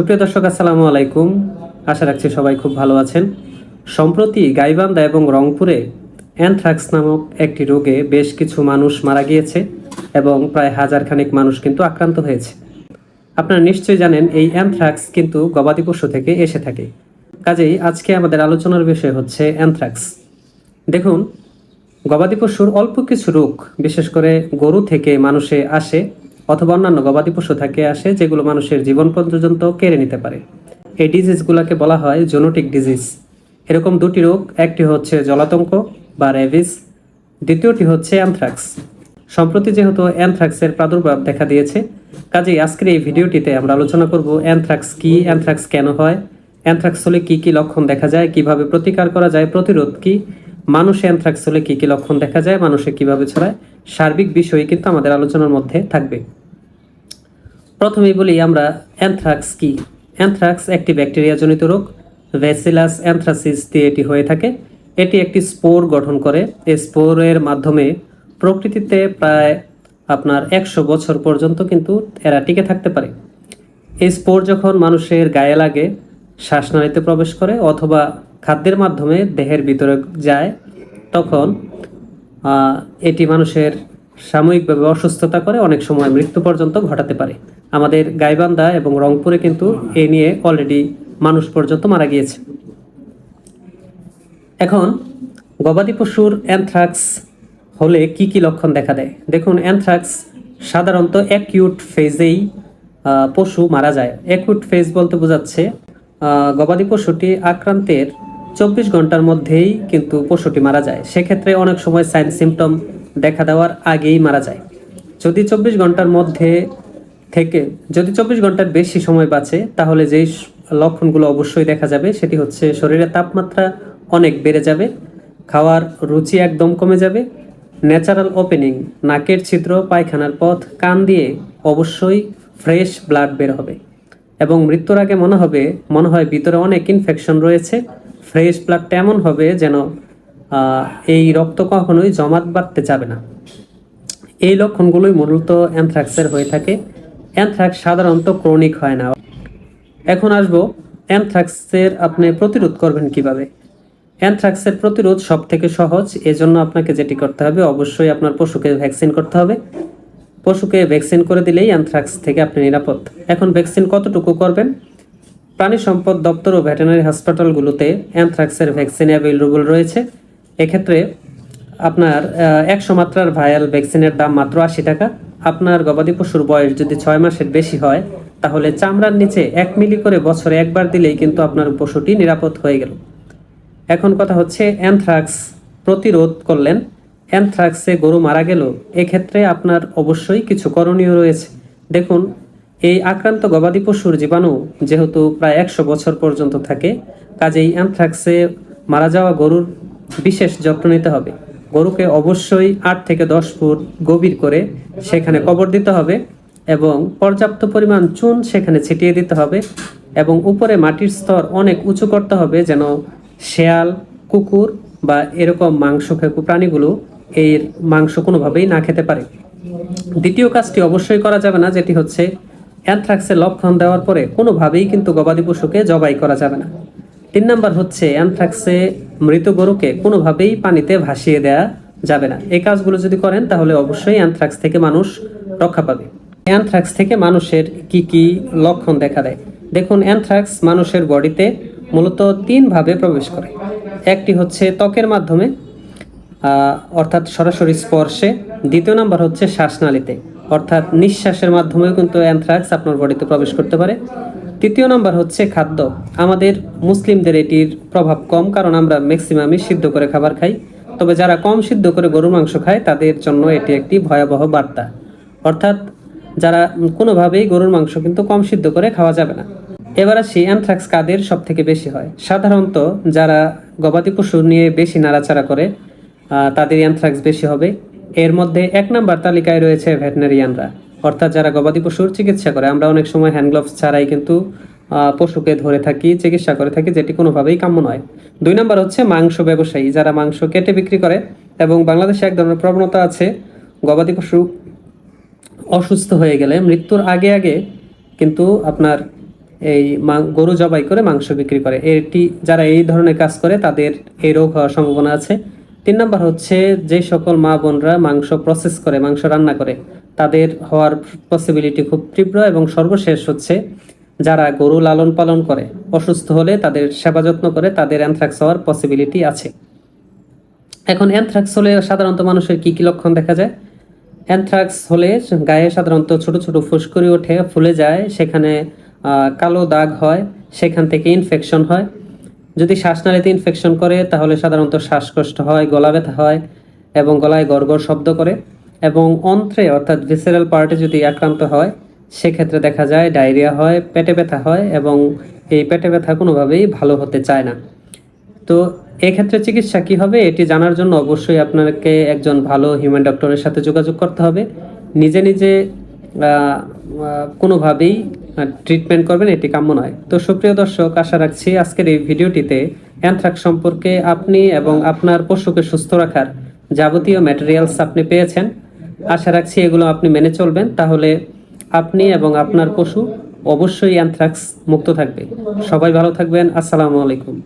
সুপ্রিয় দর্শক, আসসালামু আলাইকুম। আশা রাখছি সবাই খুব ভালো আছেন। সম্প্রতি গাইবান্ধা এবং রংপুরে অ্যানথ্রাক্স নামক একটি রোগে বেশ কিছু মানুষ মারা গিয়েছে এবং প্রায় হাজার খানেক মানুষ কিন্তু আক্রান্ত হয়েছে। আপনারা নিশ্চয়ই জানেন, এই অ্যানথ্রাক্স কিন্তু গবাদি পশু থেকে এসে থাকে। কাজেই আজকে আমাদের আলোচনার বিষয় হচ্ছে অ্যানথ্রাক্স। দেখুন, গবাদি পশুর অল্প কিছু রোগ, বিশেষ করে গরু থেকে মানুষে আসে অথবা অন্যান্য গবাদি পশু থেকে আসে যেগুলো মানুষের জীবন পর্যন্ত কেড়ে নিতে পারে। এই ডিজিজগুলোকে বলা হয় জোনোটিক ডিজিজ। এরকম দুটি রোগ, একটি হচ্ছে জলাতঙ্ক বা রেভিস দ্বিতীয়টি হচ্ছে অ্যানথ্রাক্স। সম্প্রতি যেহেতু অ্যানথ্রাক্সের প্রাদুর্ভাব দেখা দিয়েছে, কাজেই আজকের এই ভিডিওটিতে আমরা আলোচনা করব অ্যানথ্রাক্স কি, অ্যানথ্রাক্স কেন হয়, অ্যানথ্রাক্স হলে কী কী লক্ষণ দেখা যায়, কীভাবে প্রতিকার করা যায়, প্রতিরোধ কি, মানুষে অ্যানথ্রাক্স হলে কী কী লক্ষণ দেখা যায়, মানুষে কীভাবে ছড়ায়, সার্বিক বিষয় কিন্তু আমাদের আলোচনার মধ্যে থাকবে। প্রথমেই বলি আমরা অ্যানথ্রাক্স কি? অ্যানথ্রাক্স একটি ব্যাকটেরিয়াজনিত রোগ। ভ্যাসিলাস অ্যানথ্রাসিস দিয়ে এটি হয়ে থাকে। এটি একটি স্পোর গঠন করে। এই স্পোরের মাধ্যমে প্রকৃতিতে প্রায় আপনার একশো বছর পর্যন্ত কিন্তু এরা টিকে থাকতে পারে। এই স্পোর যখন মানুষের গায়ে লাগে, শ্বাসনালীতে প্রবেশ করে অথবা খাদ্যের মাধ্যমে দেহের ভিতরে যায়, তখন এটি মানুষের সাময়িকভাবে অসুস্থতা করে অনেক সময় মৃত্যু পর্যন্ত ঘটাতে পারে। আমাদের গাইবান্ধা এবং রংপুরে কিন্তু এ নিয়ে অলরেডি মানুষ পর্যন্ত মারা গিয়েছে। এখন গবাদি পশুর অ্যানথ্রাক্স হলে কি কি লক্ষণ দেখা দেয়? দেখুন অ্যানথ্রাক্স সাধারণত অ্যাকিউট ফেজেই পশু মারা যায়। অ্যাকিউট ফেজ বলতে বোঝাচ্ছে গবাদি পশুটি আক্রান্তের চব্বিশ ঘণ্টার মধ্যেই কিন্তু পশুটি মারা যায়। সেক্ষেত্রে অনেক সময় সাইন সিমটম দেখা দেওয়ার আগেই মারা যায়। যদি চব্বিশ ঘণ্টার মধ্যে থেকে, যদি চব্বিশ ঘণ্টার বেশি সময় বাঁচে, তাহলে যেই লক্ষণগুলো অবশ্যই দেখা যাবে, সেটি হচ্ছে শরীরের তাপমাত্রা অনেক বেড়ে যাবে, খাওয়ার রুচি একদম কমে যাবে, ন্যাচারাল ওপেনিং, নাকের ছিদ্র, পায়খানার পথ, কান দিয়ে অবশ্যই ফ্রেশ ব্লাড বের হবে। এবং মৃত্যুর আগে মনে হবে, মনে হয় ভিতরে অনেক ইনফেকশন রয়েছে, ফ্রেশ ব্লাডটা এমন হবে যেন এই রক্ত কখনোই জমাট বাঁধতে যাবে না। এই লক্ষণগুলোই মূলত অ্যানথ্রাক্সের হয়ে থাকে। অ্যানথ্রাক্স সাধারণত ক্রনিক হয় না। এখন আসব, অ্যানথ্রাক্সের আপনি প্রতিরোধ করবেন কীভাবে? অ্যানথ্রাক্সের প্রতিরোধ সব থেকে সহজ, এজন্য আপনাকে যেটি করতে হবে, অবশ্যই আপনার পশুকে ভ্যাকসিন করতে হবে। পশুকে ভ্যাকসিন করে দিলেই অ্যানথ্রাক্স থেকে আপনি নিরাপদ। এখন ভ্যাকসিন কতটুকু করবেন? প্রাণী সম্পদ দপ্তর ও ভেটেরিনারি হাসপাতালগুলোতে অ্যানথ্রাক্সের ভ্যাকসিন অ্যাভেলেবল রয়েছে। এক্ষেত্রে আপনার একশো মাত্রার ভায়াল ভ্যাকসিনের দাম মাত্র আশি টাকা। আপনার গবাদি পশুর বয়স যদি ছয় মাসের বেশি হয়, তাহলে চামড়ার নিচে এক মিলি করে বছরে একবার দিলেই কিন্তু আপনার পশুটি নিরাপদ হয়ে গেল। এখন কথা হচ্ছে, অ্যানথ্রাক্স প্রতিরোধ করলেন। অ্যানথ্রাক্সে গরু মারা গেল, এক্ষেত্রে আপনার অবশ্যই কিছু করণীয় রয়েছে। দেখুন, এই আক্রান্ত গবাদি পশুর জীবাণু যেহেতু প্রায় একশো বছর পর্যন্ত থাকে, কাজেই অ্যানথ্রাক্সে মারা যাওয়া গরুর বিশেষ যত্ন নিতে হবে। গরুকে অবশ্যই আট থেকে দশ ফুট গভীর করে সেখানে কবর দিতে হবে এবং পর্যাপ্ত পরিমাণ চুন সেখানে ছিটিয়ে দিতে হবে এবং উপরে মাটির স্তর অনেক উঁচু করতে হবে যেন শেয়াল, কুকুর বা এরকম মাংস খেকু প্রাণীগুলো এর মাংস কোনোভাবেই না খেতে পারে। দ্বিতীয় কাজটি অবশ্যই করা যাবে না, যেটি হচ্ছে অ্যানথ্রাক্সের লক্ষণ দেওয়ার পরে কোনোভাবেই কিন্তু গবাদি পশুকে জবাই করা যাবে না। তিন নাম্বার হচ্ছে, অ্যানথ্রাক্সে মৃত গরুকে কোনোভাবেই পানিতে ভাসিয়ে দেওয়া যাবে না। এই কাজগুলো যদি করেন, তাহলে অবশ্যই অ্যানথ্রাক্স থেকে মানুষ রক্ষা পাবে। অ্যানথ্রাক্স থেকে মানুষের কি কি লক্ষণ দেখা দেয়? দেখুন, অ্যানথ্রাক্স মানুষের বডিতে মূলত তিনভাবে প্রবেশ করে। একটি হচ্ছে ত্বকের মাধ্যমে অর্থাৎ সরাসরি স্পর্শে। দ্বিতীয় নাম্বার হচ্ছে শ্বাসনালীতে। অর্থাৎ নিঃশ্বাসের মাধ্যমেও কিন্তু অ্যানথ্রাক্স আপনার বডিতে প্রবেশ করতে পারে। তৃতীয় নাম্বার হচ্ছে খাদ্য। আমাদের মুসলিমদের এটির প্রভাব কম কারণ আমরা ম্যাক্সিমামই সিদ্ধ করে খাবার খাই। তবে যারা কম সিদ্ধ করে গরুর মাংস খায়, তাদের জন্য এটি একটি ভয়াবহ বার্তা। অর্থাৎ যারা কোনোভাবেই গরুর মাংস কিন্তু কম সিদ্ধ করে খাওয়া যাবে না। এবার আসি, অ্যানথ্রাক্স কাদের সব থেকে বেশি হয়? সাধারণত যারা গবাদি পশু নিয়ে বেশি নাড়াচাড়া করে তাদের অ্যানথ্রাক্স বেশি হবে। এর মধ্যে এক নাম্বার তালিকায় রয়েছে ভেটেনারিয়ানরা অর্থাৎ যারা গবাদি পশুর চিকিৎসা করে, আমরা অনেক সময় হ্যান্ড গ্লোভস ছাড়াই কিন্তু পশুকে ধরে থাকি, চিকিৎসা করে থাকি, যেটি কোনোভাবেই কাম্য নয়। দুই নম্বর হচ্ছে মাংস ব্যবসায়ী, যারা মাংস কেটে বিক্রি করে এবং বাংলাদেশে এক ধরনের প্রবণতা আছে, গবাদি পশু অসুস্থ হয়ে গেলে মৃত্যুর আগে আগে কিন্তু আপনার এই গরু জবাই করে মাংস বিক্রি করে। এটি, যারা এই ধরনের কাজ করে, তাদের এই রোগ হওয়ার সম্ভাবনা আছে। তিন নম্বর হচ্ছে, যে সকল মা বোনরা মাংস প্রসেস করে, মাংস রান্না করে, তাদের হওয়ার পসিবিলিটি খুব তীব্র এবং সর্বশেষ হচ্ছে, যারা গরু লালন পালন করে, অসুস্থ হলে তাদের সেবা যত্ন করে, তাদের অ্যানথ্রাক্স হওয়ার পসিবিলিটি আছে। এখন অ্যানথ্রাক্স হলে সাধারণত মানুষের কি কি লক্ষণ দেখা যায়? অ্যানথ্রাক্স হলে গায়ে সাধারণত ছোট ছোট ফুসকুড়ি ওঠে, ফুলে যায়, সেখানে কালো দাগ হয়, সেখান থেকে ইনফেকশন হয়। যদি শ্বাসনালীতে ইনফেকশন করে, তাহলে সাধারণত শ্বাসকষ্ট হয়, গলা ব্যথা হয় এবং গলায় গড়গড় শব্দ করে এবং অন্ত্রে, অর্থাৎ ভিসেরাল পার্টে যদি আক্রান্ত হয়, সেক্ষেত্রে দেখা যায় ডায়রিয়া হয়, পেটে ব্যথা হয় এবং এই পেটে ব্যথা কোনোভাবেই ভালো হতে চায় না। তো এক্ষেত্রে চিকিৎসা কী হবে, এটি জানার জন্য অবশ্যই আপনাকে একজন ভালো হিউম্যান ডক্টরের সাথে যোগাযোগ করতে হবে। নিজে নিজে কোনোভাবেই ট্রিটমেন্ট করবেন, এটি কাম্য নয়। তো সুপ্রিয় দর্শক, আশা রাখছি আজকের এই ভিডিওটিতে অ্যানথ্রাক্স সম্পর্কে আপনি এবং আপনার পশুকে সুস্থ রাখার যাবতীয় ম্যাটেরিয়ালস আপনি পেয়েছেন। আশা রাখছি এগুলো আপনি মেনে চলবেন। তাহলে আপনি এবং আপনার পশু অবশ্যই অ্যানথ্রাক্স মুক্ত থাকবে। সবাই ভালো থাকবেন। আসসালামু আলাইকুম।